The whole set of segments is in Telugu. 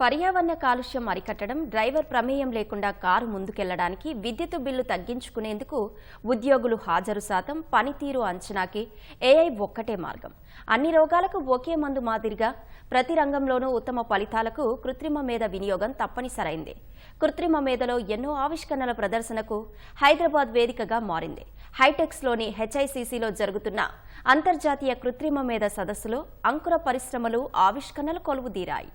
పర్యావరణ కాలుష్యం అరికట్టడం డ్రైవర్ ప్రమేయం లేకుండా కారు ముందుకెళ్ళడానికి విద్యుత్ బిల్లు తగ్గించుకునేందుకు ఉద్యోగులు హాజరు శాతం పనితీరు అంచనాకి ఏఐ ఒక్కటే మార్గం. అన్ని రోగాలకు ఒకే మందు మాదిరిగా ప్రతి రంగంలోనూ ఉత్తమ ఫలితాలకు కృత్రిమ మేధ వినియోగం తప్పనిసరైంది. కృత్రిమ మేధలో ఎన్నో ఆవిష్కరణల ప్రదర్శనకు హైదరాబాద్ వేదికగా మారింది. హైటెక్స్లోని హెచ్ఐసిసిలో జరుగుతున్న అంతర్జాతీయ కృత్రిమ మేధ సదస్సులో అంకుర పరిశ్రమలు ఆవిష్కరణలు కొలువుదీరాయి.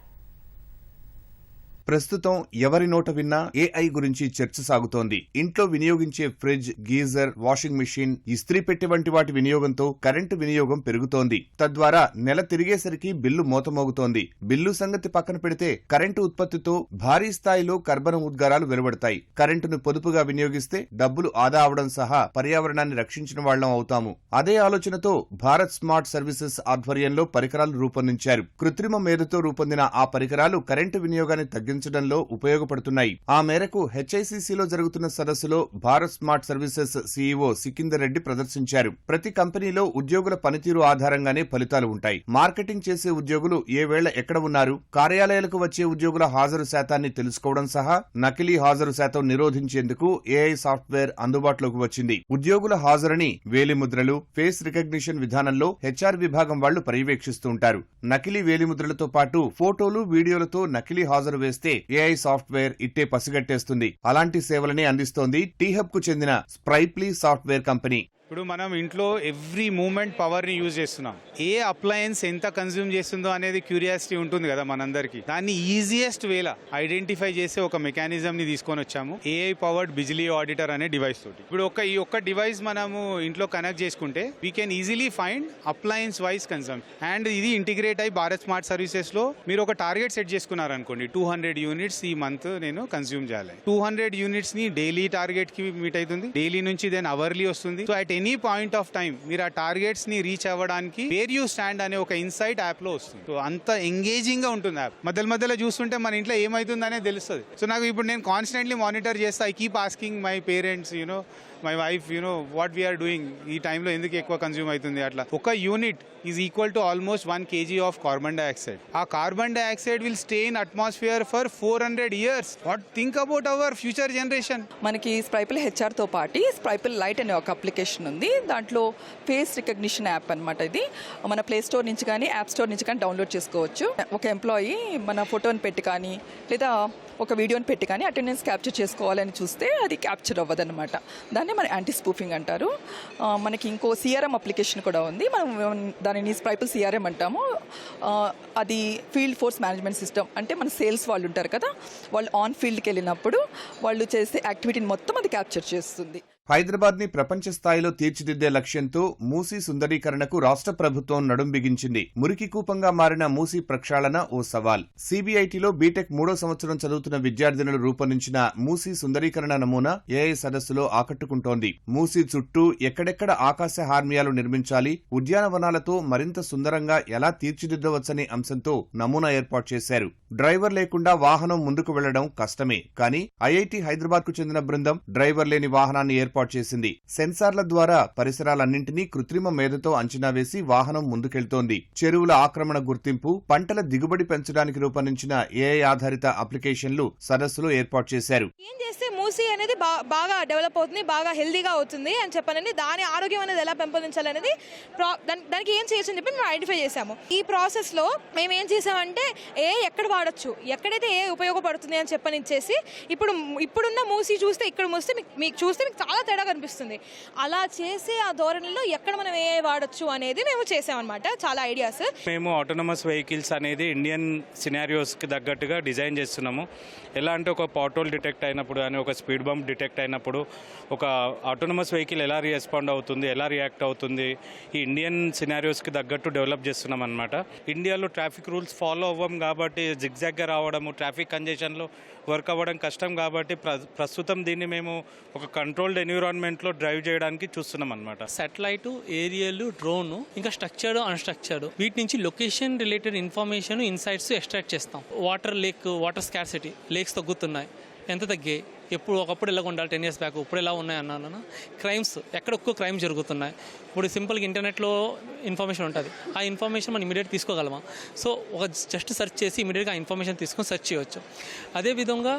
ప్రస్తుతం ఎవరి నోట విన్నా ఏఐ గురించి చర్చ సాగుతోంది. ఇంట్లో వినియోగించే ఫ్రిడ్జ్ గీజర్ వాషింగ్ మిషన్ ఇస్త్రీ పెట్టె వంటి వాటి వినియోగంతో కరెంటు వినియోగం పెరుగుతోంది. తద్వారా నెల తిరిగేసరికి బిల్లు మోతమోగుతోంది. బిల్లు సంగతి పక్కన పెడితే కరెంటు ఉత్పత్తితో భారీ స్థాయిలో కర్బన ఉద్గారాలు వెలువడతాయి. కరెంటును పొదుపుగా వినియోగిస్తే డబ్బులు ఆదా అవడం సహా పర్యావరణాన్ని రక్షించిన వాళ్ళం అవుతాము. అదే ఆలోచనతో భారత్ స్మార్ట్ సర్వీసెస్ ఆధ్వర్యంలో పరికరాలు రూపొందించారు. కృత్రిమ మేధతో రూపొందిన ఆ పరికరాలు కరెంటు వినియోగాన్ని తగ్గించడంలో ఉపయోగపడుతున్నాయి. ఆ మేరకు హెచ్ఐసిసిలో జరుగుతున్న సదస్సులో Bharat smart services CEO Sikandar Reddy ప్రదర్శించారు. ప్రతి కంపెనీలో ఉద్యోగుల పనితీరు ఆధారంగానే ఫలితాలు ఉంటాయి. మార్కెటింగ్ చేసే ఉద్యోగులు ఏ వేళ ఎక్కడ ఉన్నారు? కార్యాలయాలకు వచ్చే ఉద్యోగుల హాజరు శాతాన్ని తెలుసుకోవడం సహా నకిలీ హాజరు శాతం నిరోధించేందుకు ఏఐ సాఫ్ట్వేర్ అందుబాటులోకి వచ్చింది. ఉద్యోగుల హాజరుని వేలిముద్రలు ఫేస్ రికగ్నిషన్ విధానంలో హెచ్ఆర్ విభాగం వాళ్ళు పర్యవేక్షిస్తుంటారు నకిలీ వేలిముద్రలతో పాటు ఫోటోలు వీడియోలతో నకిలీ హాజరు వేస్తే ఏఐ సాఫ్ట్వేర్ ఇట్టే పసిగట్టేస్తుంది. అలాంటి సేవలనే అందిస్తోంది టీహబ్కు చెందిన స్ప్రైప్లీ సాఫ్ట్వేర్ కంపెనీ. ఇప్పుడు మనం ఇంట్లో ఎవ్రీ మూమెంట్ పవర్ని యూజ్ చేస్తున్నాం. ఏ అప్లయన్స్ ఎంత కన్జ్యూమ్ చేస్తుందో అనేది క్యూరియాసిటీ ఉంటుంది కదా మనందరికి. దాన్ని ఈజియెస్ట్ వేలా ఐడెంటిఫై చేసే ఒక మెకానిజం ని తీసుకొని వచ్చాము. ఏఐ పవర్డ్ బిజిలీ ఆడిటర్ అనే డివైస్ తోటి. ఇప్పుడు ఒక ఈ ఒక్క డివైస్ మనము ఇంట్లో కనెక్ట్ చేసుకుంటే we can easily find appliance wise consume and ఇది ఇంటిగ్రేట్ అయి భారత్ స్మార్ట్ సర్వీసెస్లో మీరు ఒక టార్గెట్ సెట్ చేసుకున్నారు అనుకోండి టూ హండ్రెడ్ యూనిట్స్ ఈ మంత్ నేను కన్స్యూమ్ చేయాలి. టూ హండ్రెడ్ యూనిట్స్ని డైలీ టార్గెట్కి మీట్ అవుతుంది. డైలీ నుంచి దెన్ అవర్లీ వస్తుంది. So at any point of time మీరు ఆ టార్గెట్స్ని రీచ్ అవ్వడానికి వేర్ యూ స్టాండ్ అనే ఒక ఇన్సైట్ యాప్లో వస్తుంది. సో అంత ఎంగేజింగ్గా ఉంటుంది యాప్. మధ్యలో మధ్యలో చూస్తుంటే మన ఇంట్లో ఏమైతుందనే తెలుస్తుంది. సో నాకు ఇప్పుడు నేను కాన్స్టెంట్లీ మానిటర్ చేస్తా. I keep asking my parents you know my wife you know what we are doing ఈ టైంలో ఎందుకు ఎక్కువ కన్జ్యూమ్ అవుతుంది అట్లా. ఒక unit is equal to almost one KG of carbon dioxide ఆ carbon dioxide will stay in atmosphere for four hundred years what think about our future generation మనకి స్ప్రైపుల్ హెచ్ఆర్తో పాటు స్ప్రైపుల్ లైట్ అనే ఒక అప్లికేషన్ ఉంది. దాంట్లో ఫేస్ రికగ్నిషన్ యాప్ అనమాట ఇది. మన ప్లే స్టోర్ నుంచి కానీ యాప్ స్టోర్ నుంచి కానీ డౌన్లోడ్ చేసుకోవచ్చు. ఒక ఎంప్లాయీ మన ఫోటోని పెట్టి కానీ లేదా ఒక వీడియోని పెట్టి కానీ అటెండెన్స్ క్యాప్చర్ చేసుకోవాలని చూస్తే అది క్యాప్చర్ అవ్వదన్నమాట. దాన్ని మన యాంటీ స్పూఫింగ్ అంటారు మనకి ఇంకో సిఆర్ఎం అప్లికేషన్ కూడా ఉంది. మనం దానిని స్ప్రైపుల్ సిఆర్ఎం అంటాము. అది ఫీల్డ్ ఫోర్స్ మేనేజ్మెంట్ సిస్టమ్ అంటే మన సేల్స్ వాళ్ళు ఉంటారు కదా వాళ్ళు ఆన్ ఫీల్డ్కి వెళ్ళినప్పుడు వాళ్ళు చేసే యాక్టివిటీని మొత్తం అది క్యాప్చర్ చేస్తుంది. హైదరాబాద్ని ప్రపంచ స్థాయిలో తీర్చిదిద్దే లక్ష్యంతో మూసీ సుందరీకరణకు రాష్ట్ర ప్రభుత్వం నడుం బిగించింది. మురికి కూపంగా మారిన మూసీ ప్రక్షాళన ఓ సవాల్. సిబిఐటిలో బీటెక్ మూడో సంవత్సరం చదువుతున్న విద్యార్థినులు రూపొందించిన మూసీ సుందరీకరణ నమూనా ఏఐ సదస్సులో ఆకట్టుకుంటోంది. మూసీ చుట్టూ ఎక్కడెక్కడ ఆకాశ హార్మియాలు నిర్మించాలి ఉద్యానవనాలతో మరింత సుందరంగా ఎలా తీర్చిదిద్దవచ్చనే అంశంతో నమూనా ఏర్పాటు చేశారు. డ్రైవర్ లేకుండా వాహనం ముందుకు వెళ్ళడం కష్టమే. కానీ ఐఐటి హైదరాబాద్కు చెందిన బృందం డ్రైవర్ లేని వాహనాన్ని ఏర్పాటు చేసింది. సెన్సార్ల ద్వారా పరిసరాలన్నింటినీ కృత్రిమ మేధతో అంచనా వేసి వాహనం ముందుకెళ్తోంది. చెరువుల ఆక్రమణ గుర్తింపు పంటల దిగుబడి పెంచడానికి రూపొందించిన ఏఐ ఆధారిత అప్లికేషన్లు సదస్సులో ఏర్పాటు చేశారు. ఏం చేస్తే మూసి అనేది బాగా డెవలప్ అవుతుంది బాగా హెల్దీగా అవుతుంది అని చెప్పానని దాని ఆరోగ్యం అనేది ఎలా పెంపొందించాలనేది ప్రా దాని- దానికి ఏం చేయొచ్చు అని చెప్పి మేము ఐడెంటిఫై చేసాము ఈ ప్రాసెస్లో మేము ఏం చేసామంటే ఏ ఎక్కడ వాడచ్చు ఎక్కడైతే ఏ ఉపయోగపడుతుంది అని చెప్పని ఇచ్చేసి ఇప్పుడు ఇప్పుడున్న మూసి చూస్తే ఇక్కడ మూస్తే మీకు మీకు చూస్తే మీకు చాలా తేడా కనిపిస్తుంది. అలా చేసే ఆ ధోరణిలో ఎక్కడ మనం ఏ వాడచ్చు అనేది మేము చేసామన్నమాట చాలా ఐడియాస్. మేము ఆటోనమస్ వెహికల్స్ అనేది ఇండియన్ సినారియోస్కి తగ్గట్టుగా డిజైన్ చేస్తున్నాము. ఎలా అంటే ఒక పాటోల్ డిటెక్ట్ అయినప్పుడు కానీ ఒక స్పీడ్ బంప్ డిటెక్ట్ అయినప్పుడు ఒక ఆటోనమస్ వెహికల్ ఎలా రెస్పాండ్ అవుతుంది ఎలా రియాక్ట్ అవుతుంది ఈ ఇండియన్ సినారియోస్కి తగ్గట్టు డెవలప్ చేస్తున్నాం అనమాట ఇండియాలో ట్రాఫిక్ రూల్స్ ఫాలో అవ్వం కాబట్టి జిగ్జాగ్గా రావడము ట్రాఫిక్ కంజెషన్లో వర్క్ అవ్వడం కష్టం కాబట్టి ప్ర ప్రస్తుతం దీన్ని మేము ఒక కంట్రోల్డ్ ఎన్విరాన్మెంట్లో డ్రైవ్ చేయడానికి చూస్తున్నాం అనమాట సాటిలైట్ ఏరియల్ డ్రోన్ ఇంకా స్ట్రక్చర్డ్ అన్స్ట్రక్చర్డ్ వీటి నుంచి location related information insights extract చేస్తాం. Water lake water scarcity lakes తగ్గుతున్నాయి. ఎంత తగ్గాయి? ఎప్పుడు ఒకప్పుడు ఇలా ఉండాలి టెన్ ఇయర్స్ బ్యాక్ ఇప్పుడు ఎలా ఉన్నాయి అన్నాను. క్రైమ్స్ ఎక్కడ ఎక్కువ క్రైమ్ జరుగుతున్నాయి. ఇప్పుడు సింపుల్గా ఇంటర్నెట్లో ఇన్ఫర్మేషన్ ఉంటుంది. ఆ ఇన్ఫర్మేషన్ మనం ఇమీడియట్ తీసుకోగలమా? సో ఒక జస్ట్ సెర్చ్ చేసి ఇమీడియట్గా ఆ ఇన్ఫర్మేషన్ తీసుకొని సెర్చ్ చేయవచ్చు అదేవిధంగా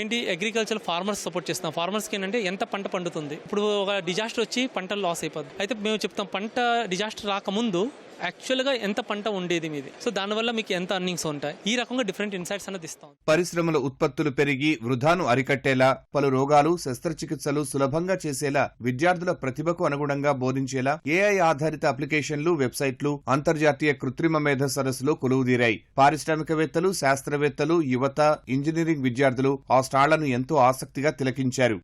ఏంటి అగ్రికల్చర్ ఫార్మర్స్ సపోర్ట్ చేస్తాం ఫార్మర్స్కి ఏంటంటే ఎంత పంట పండుతుంది? ఇప్పుడు ఒక డిజాస్టర్ వచ్చి పంట లాస్ అయిపోద్ది. అయితే మేము చెప్తాం పంట డిజాస్టర్ రాకముందు యాక్చువల్గా ఎంత పంట ఉండేది మీది? సో దానివల్ల మీకు ఎంత అర్నింగ్స్ ఉంటాయి? ఈ రకంగా డిఫరెంట్ ఇన్సైట్స్ అనేది ఇస్తాం. పరిశ్రమల ఉత్పత్తులు పెరిగి వృధాను అరికట్టేలా పలు రోగాలు శస్త్రచికిత్సలు సులభంగా చేసేలా విద్యార్థుల ప్రతిభకు అనుగుణంగా బోధించేలా ఏఐ ఆధారిత అప్లికేషన్లు వెబ్సైట్లు అంతర్జాతీయ కృత్రిమ మేధ సరస్సులో కొలువుదీరాయి. పారిశ్రామికవేత్తలు శాస్త్రవేత్తలు యువత ఇంజనీరింగ్ విద్యార్థులు ఆ స్టాళ్ళను ఎంతో ఆసక్తిగా తిలకించారు.